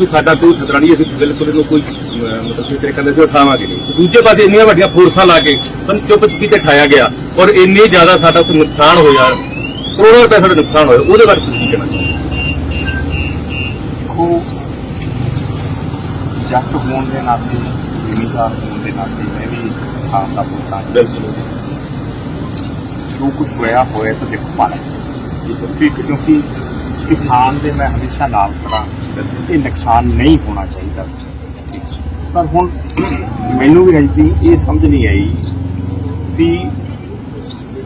ਵੀ ਸਾਡਾ ਕੋਈ ਖਤਰਾ ਨਹੀਂ ਅਸੀਂ ਬਿਲਕੁਲ ਇਹਨੂੰ ਕੋਈ ਅਹ, ਮਤਲਬ ਕਿ ਤਰੀਕੇ ਅਸੀਂ ਉਠਾਵਾਂਗੇ ਨਹੀਂ। ਦੂਜੇ ਪਾਸੇ ਇੰਨੀਆਂ ਵੱਡੀਆਂ ਫੋਰਸਾਂ ਲਾ ਕੇ ਸਾਨੂੰ ਚੁੱਪ ਚੁੱਪੀ ਤੇ ਠਾਇਆ ਗਿਆ ਔਰ ਇੰਨੇ ਜ਼ਿਆਦਾ ਸਾਡਾ ਕੋਈ ਨੁਕਸਾਨ ਹੋਇਆ ਕਰੋੜਾਂ ਰੁਪਏ ਸਾਡਾ ਨੁਕਸਾਨ ਹੋਇਆ ਉਹਦੇ ਬਾਰੇ ਤੁਸੀਂ ਕੀ ਕਹਿਣਾ ਚਾਹੁੰਦੇ ਦੇਖੋ ਜੱਟ ਹੋਣ ਦੇ ਨਾਤੇ ਜ਼ਿਮੀਦਾਰ ਹੋਣ ਦੇ ਨਾਤੇ ਮੈਂ ਵੀ ਕਿਸਾਨ ਦਾ ਪੁੱਤ ਹਾਂ। ਬਿਲਕੁਲ। ਜੋ ਕੁਝ ਹੋਇਆ ਹੋਇਆ ਤਾਂ ਦੇਖੋ ਪਾਣਾ ਠੀਕ ਕਿਉਂਕਿ ਕਿਸਾਨ ਦੇ ਮੈਂ ਹਮੇਸ਼ਾ ਨਾਲ ਖੜਾ ਇਹ ਨੁਕਸਾਨ ਨਹੀਂ ਹੋਣਾ ਚਾਹੀਦਾ ਸੀ। ਪਰ ਹੁਣ ਮੈਨੂੰ ਵੀ ਅਜਦੀ ਇਹ ਸਮਝ ਨਹੀਂ ਆਈ ਵੀ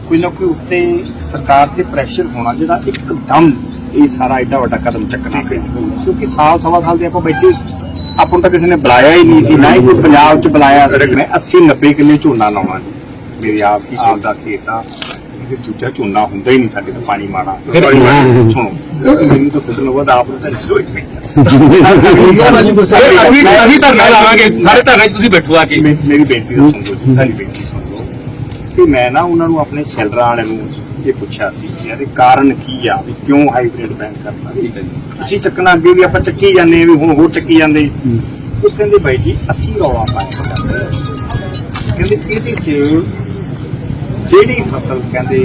ਕੋਈ ਨਾ ਕੋਈ ਉੱਤੇ ਸਰਕਾਰ ਤੇ ਪ੍ਰੈਸ਼ਰ ਹੋਣਾ ਜਿਹੜਾ ਇੱਕਦਮ ਇਹ ਸਾਰਾ ਐਡਾ ਵੱਡਾ ਕਦਮ ਚੱਕਣਾ ਪਿਆ। ਕਿਉਂਕਿ ਸਾਲ ਸਵਾ ਸਾਲ ਦੇ ਆਪਾਂ ਬੈਠੇ ਆਪਾਂ ਤਾਂ ਕਿਸੇ ਨੇ ਬੁਲਾਇਆ ਹੀ ਨਹੀਂ ਸੀ। ਨਾ ਹੀ ਕੋਈ ਪੰਜਾਬ 'ਚ ਬੁਲਾਇਆ ਸੀ। ਮੈਂ 80 90 ਕਿੱਲੇ ਝੋਨਾ ਲਾਉਣਾ ਜੀ ਮੇਰੀ ਆਪ ਦੀ ਆਪ ਦਾ ਖੇਤ ਆ। ਇਹ ਦੂਜਾ ਝੋਨਾ ਹੁੰਦਾ ਹੀ ਨਹੀਂ ਸਾਡੇ ਤੋਂ ਪਾਣੀ ਮਾਣਾ ਫਿਰ- ਸੁਣੋ। ਮੈਨੂੰ ਤਾਂ ਖੁਦ ਨੂੰ ਬਾਅਦ ਆਪ ਨੂੰ ਤਾਂ ਲਿਖੋ ਹੀ ਨਹੀਂ ਅਸੀਂ ਅਸੀਂ ਧਰਨਾ ਲਾਵਾਂਗੇ। ਸਾਰੇ ਧਰਨੇ 'ਚ ਤੁਸੀਂ ਬੈਠੋ ਆ ਕੇ। ਮੇ- ਮੇਰੀ ਬੇਨਤੀ ਦਾ ਸੁਣ ਲਓ ਜੀ ਸਾਡੀ ਬੇਨਤੀ ਸੁਣ ਲਓ। ਕਿ ਮੈਂ ਨਾ ਉਹਨਾਂ ਨੂੰ ਆਪਣੇ ਸ਼ੈਲਰਾਂ ਵਾਲਿਆਂ ਨੂੰ ਇਹ ਪੁੱਛਿਆ ਸੀ ਕਿ ਕਾਰਨ ਕੀ ਆ ਵੀ ਕਿਉਂ ਹਾਈਬ੍ਰਿਡ ਬੈਨ ਕਰਨਾ ਤੁਸੀਂ ਚੱਕਣਾ ਅੱਗੇ ਵੀ ਆਪਾਂ ਚੱਕੀ ਜਾਂਦੇ ਆ ਵੀ ਹੁਣ ਹੋਰ ਚੱਕੀ ਜਾਂਦੇ। ਉਹ ਕਹਿੰਦੇ ਬਾਈ ਜੀ ਅਸੀਂ ਰੌਲਾ ਪਾਇਆ। ਕਹਿੰਦੇ ਇਹਦੇ ਚ ਜਿਹੜੀ ਫਸਲ ਕਹਿੰਦੇ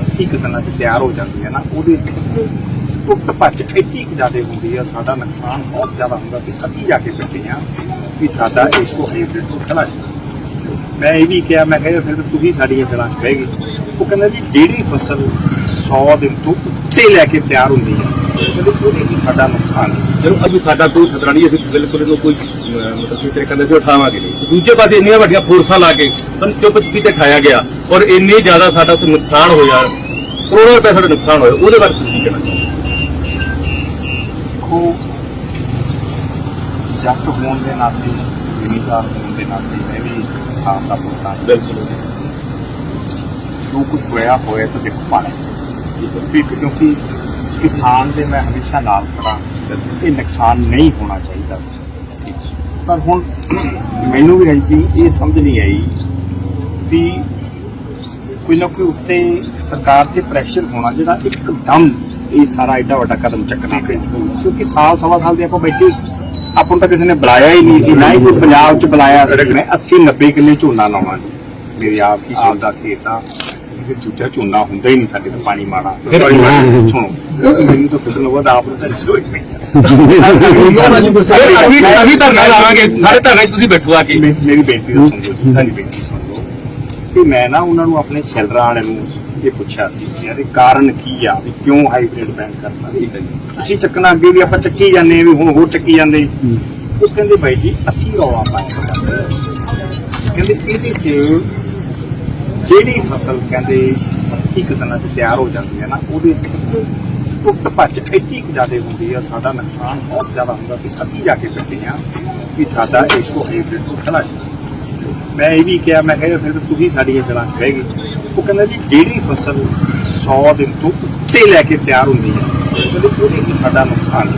80 ਕੁ ਦਿਨਾਂ ਚ ਤਿਆਰ ਹੋ ਜਾਂਦੀ ਹੈ ਨਾ, ਉਹਦੇ ਚ ਟੁੱਟ ਭੱਜ ਐਡੀ ਕੁ ਜ਼ਿਆਦਾ ਹੁੰਦੀ ਆ ਸਾਡਾ ਨੁਕਸਾਨ ਬਹੁਤ ਜ਼ਿਆਦਾ ਹੁੰਦਾ ਸੀ। ਅਸੀਂ ਜਾ ਕੇ ਬੈਠੇ ਆ ਵੀ ਸਾਡਾ ਇਸ ਤੋਂ ਹਾਈਬ੍ਰਿਡ ਤੋਂ ਖਲਾ ਮੈਂ ਇਹ ਵੀ ਕਿਹਾ, ਮੈਂ ਕਿਹਾ, ਫਿਰ ਤੁਸੀਂ ਸਾਡੀਆਂ ਗੱਲਾਂ 'ਚ ਬਹਿ ਗਏ। ਉਹ ਕਹਿੰਦਾ ਜੀ, ਜਿਹੜੀ ਫਸਲ 100 ਦਿਨ ਤੋਂ ਉੱਤੇ ਲੈ ਕੇ ਤਿਆਰ ਹੁੰਦੀ ਹੈ ਕਹਿੰਦੇ ਉਹਦੇ 'ਚ ਸਾਡਾ ਨੁਕਸਾਨ ਜਦੋਂ ਚਲੋ ਸਾਡਾ ਕੋਈ ਖਤਰਾ ਨਹੀਂ ਅਸੀਂ ਬਿਲਕੁਲ ਇਹਨੂੰ ਕੋਈ ਮਤਲਬ ਕਿ ਤਰੀਕੇ ਨਾਲ ਅਸੀਂ ਉਠਾਵਾਂਗੇ ਨਹੀਂ ਤੇ ਦੂਜੇ ਪਾਸੇ ਇੰਨੀਆਂ ਵੱਡੀਆਂ ਫੋਰਸਾਂ ਲਾ ਕੇ ਸਾਨੂੰ ਚੁੱਪ ਚੁੱਪੀ ਤੇ ਠਾਇਆ ਗਿਆ ਔਰ ਇੰਨੇ ਜ਼ਿਆਦਾ ਸਾਡਾ ਕੋਈ ਨੁਕਸਾਨ ਹੋਇਆ ਕਰੋੜਾਂ ਰੁਪਏ ਸਾਡਾ ਨੁਕਸਾਨ ਹੋਇਆ ਉਹਦੇ ਬਾਰੇ ਤੁਸੀਂ ਕੀ ਕਹਿਣਾ ਦੇਖੋ ਜੱਟ ਹੋਣ ਦੇ ਨਾਤੇ ਜ਼ਿਮੀਦਾਰ ਹੋਣ ਦੇ ਨਾਤੇ ਮੈਂ ਵੀ ਕਿਸਾਨ ਦਾ ਪੁੱਤ ਬਿਲਕੁਲ। ਜੋ ਕੁਝ ਹੋਇਆ ਹੋਇਆ ਤਾਂ ਦੇਖੋ ਪਾਣਾ ਠੀਕ ਕਿਉਂਕਿ ਕਿਸਾਨ ਦੇ ਮੈਂ ਹਮੇਸ਼ਾ ਨਾਲ ਖੜਾ ਇਹ ਨੁਕਸਾਨ ਨਹੀਂ ਹੋਣਾ ਚਾਹੀਦਾ ਸੀ। ਪਰ ਹੁਣ ਮੈਨੂੰ ਵੀ ਅਜਦੀ ਇਹ ਸਮਝ ਨਹੀਂ ਆਈ ਵੀ ਕੋਈ ਨਾ ਕੋਈ ਉੱਤੇ ਸਰਕਾਰ ਤੇ ਪ੍ਰੈਸ਼ਰ ਹੋਣਾ ਜਿਹੜਾ ਇੱਕਦਮ ਇਹ ਸਾਰਾ ਐਡਾ ਵੱਡਾ ਕਦਮ ਚੱਕਣਾ ਕਿਉਂਕਿ ਸਾਲ ਸਵਾ ਸਾਲ ਦੇ ਆਪਾਂ ਬੈਠੇ ਆਪਾਂ ਤਾਂ ਕਿਸੇ ਨੇ ਬੁਲਾਇਆ ਹੀ ਨਹੀਂ ਸੀ ਨਾ ਹੀ ਕੋਈ ਪੰਜਾਬ 'ਚ ਬੁਲਾਇਆ ਸੀ। ਮੈਂ 80 90 ਕਿੱਲੇ ਝੋਨਾ ਲਾਉਣਾ ਮੇਰੀ ਆਪ ਦੀ ਆਪ ਦਾ ਖੇਤ ਆ। ਇਹ ਦੂਜਾ ਝੋਨਾ ਹੁੰਦਾ ਹੀ ਨਹੀਂ ਸਾਡੇ ਤੋਂ ਪਾਣੀ ਮਾਣਾ ਫਿਰ- ਸੁਣੋ। ਮੈਨੂੰ ਤਾਂ ਖੁਦ ਨੂੰ ਬਾਅਦ ਆਪ ਨੂੰ ਤਾਂ ਲਿਖੋ ਹੀ ਨਹੀਂ ਅਸੀਂ ਅਸੀਂ ਧਰਨਾ ਲਾਵਾਂਗੇ। ਸਾਰੇ ਧਰਨੇ 'ਚ ਤੁਸੀਂ ਬੈਠੋ ਆ ਕੇ। ਮੇ- ਮੇਰੀ ਬੇਨਤੀ ਦਾ ਸੁਣ ਲਓ ਜੀ ਸਾਡੀ ਬੇਨਤੀ ਸੁਣ ਲਓ ਕਿ ਮੈਂ ਨਾ ਉਹਨਾਂ ਨੂੰ ਆਪਣੇ ਸ਼ੈਲਰਾਂ ਵਾਲਿਆਂ ਨੂੰ ਇਹ ਪੁੱਛਿਆ ਸੀ ਕਿ ਯਾਰ ਇਹ ਕਾਰਨ ਕੀ ਆ ਵੀ ਕਿਉਂ ਹਾਈਬ੍ਰਿਡ ਬੈਨ ਕਰਨਾ ਤੁਸੀਂ ਚੱਕਣਾ ਅੱਗੇ ਵੀ ਆਪਾਂ ਚੱਕੀ ਜਾਂਦੇ ਵੀ ਹੁਣ ਹੋਰ ਚੱਕੀ ਜਾਂਦੇ। ਉਹ ਕਹਿੰਦੇ ਬਾਈ ਜੀ ਅਸੀਂ ਰੌਲਾ ਪਾਇਆ। ਕਹਿੰਦੇ ਇਹਦੇ ਚ ਜਿਹੜੀ ਫਸਲ ਕਹਿੰਦੇ 80 ਕੁ ਦਿਨਾਂ ਚ ਤਿਆਰ ਹੋ ਜਾਂਦੀ ਹੈ ਨਾ, ਉਹਦੇ ਚ ਟੁੱਟ ਭੱਜ ਐਡੀ ਕੁ ਜ਼ਿਆਦਾ ਹੁੰਦੀ ਆ, ਸਾਡਾ ਨੁਕਸਾਨ ਬਹੁਤ ਜ਼ਿਆਦਾ ਹੁੰਦਾ ਸੀ। ਅਸੀਂ ਜਾ ਕੇ ਬੈਠੇ ਆ ਵੀ ਸਾਡਾ ਇਸ ਤੋਂ ਹਾਈਬ੍ਰਿਡ ਤੋਂ ਖਲਾ ਮੈਂ ਇਹ ਵੀ ਕਿਹਾ, ਮੈਂ ਕਿਹਾ, ਫਿਰ ਤੁਸੀਂ ਸਾਡੀਆਂ ਗੱਲਾਂ 'ਚ ਬਹਿ ਗਏ। ਉਹ ਕਹਿੰਦਾ ਜੀ, ਜਿਹੜੀ ਫਸਲ 100 ਦਿਨ ਤੋਂ ਉੱਤੇ ਲੈ ਕੇ ਤਿਆਰ ਹੁੰਦੀ ਹੈ ਕਹਿੰਦੇ ਉਹਦੇ 'ਚ ਸਾਡਾ ਨੁਕਸਾਨ